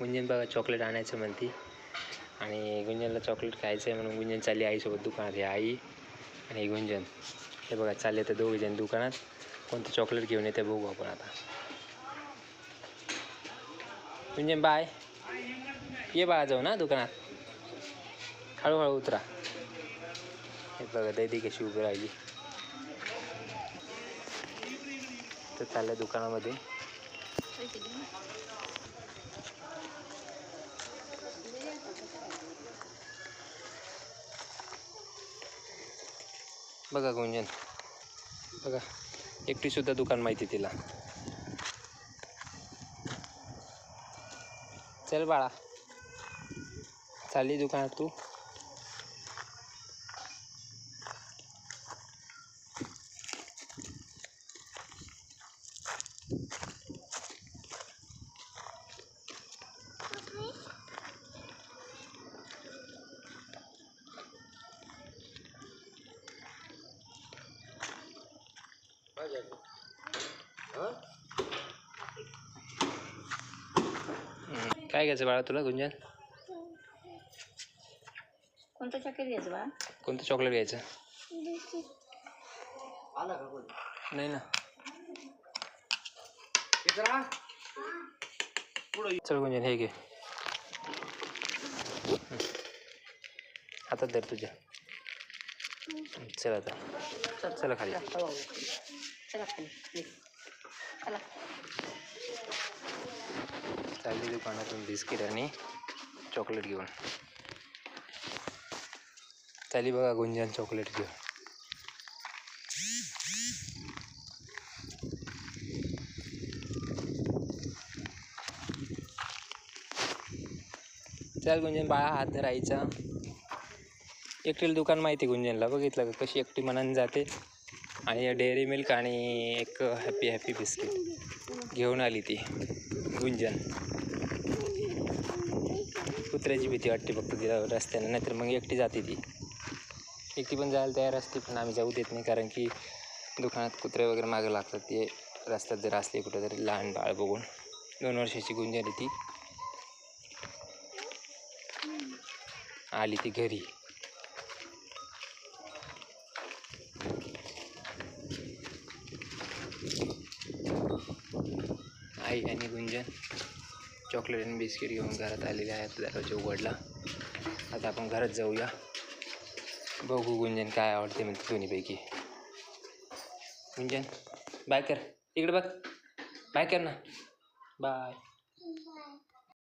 गुंजन बघा चॉकलेट आणायचं म्हणती. आणि गुंजनला चॉकलेट खायचं आहे म्हणून गुंजन चालली आईसोबत दुकानात. हे आई आणि गुंजन. हे बघा चालले तर दोघे जण दुकानात. कोणतं चॉकलेट घेऊन येते बघू आपण आता. गुंजन बाय ये बाळा जाऊ ना दुकानात. हळूहळू उतरा. हे बघा दैदी कशी उभी राहिली. तर चालल्या दुकानामध्ये. बघा गुंजन. बघा एकटी सुद्धा दुकान माहिती तिला. चल बाळा. चालली दुकानात तू. काय घ्यायचं बाळा तुला गुंजन? कोणतं चॉकलेट घ्यायचं बा कोणतं चॉकलेट घ्यायचं? नाही ना. चल गुंजन हे घे. हातात धर तुझ्या. चल आता. चला खाली. चला खाली चला. चालली दुकानातून बिस्किट आणि चॉकलेट घेऊन. चाली बघा गुंजन चॉकलेट घेऊन. चल गुंजन बाळा हात धरायचा. एकटीला दुकान माहिती गुंजनला. बघितलं का कशी एकटी मनाने जाते. आणि डेअरी मिल्क आणि एक हॅपी हॅपी बिस्किट घेऊन आली ती गुंजन. कुत्र्याची भीती वाटते फक्त तिला रस्त्यानं नाहीतर मग एकटी जाते ती. एकटी पण जायला तयार असते पण आम्ही जाऊ देत नाही कारण की दुकानात कुत्रे वगैरे मागे लागतात ते रस्त्यात जर असले कुठेतरी लहान बाळ बघून. दोन वर्षाची गुंजन ती. आली ती घरी. आई आणि गुंजन चॉकलेट आणि बिस्किट घेऊन घरात आलेले आहेत दरवाजा उघडला. आता आपण घरात जाऊया. बघू गुंजन काय आवडते म्हणते दोन्हीपैकी. गुंजन बाय कर. इकडे बघ. बाय कर ना. बाय.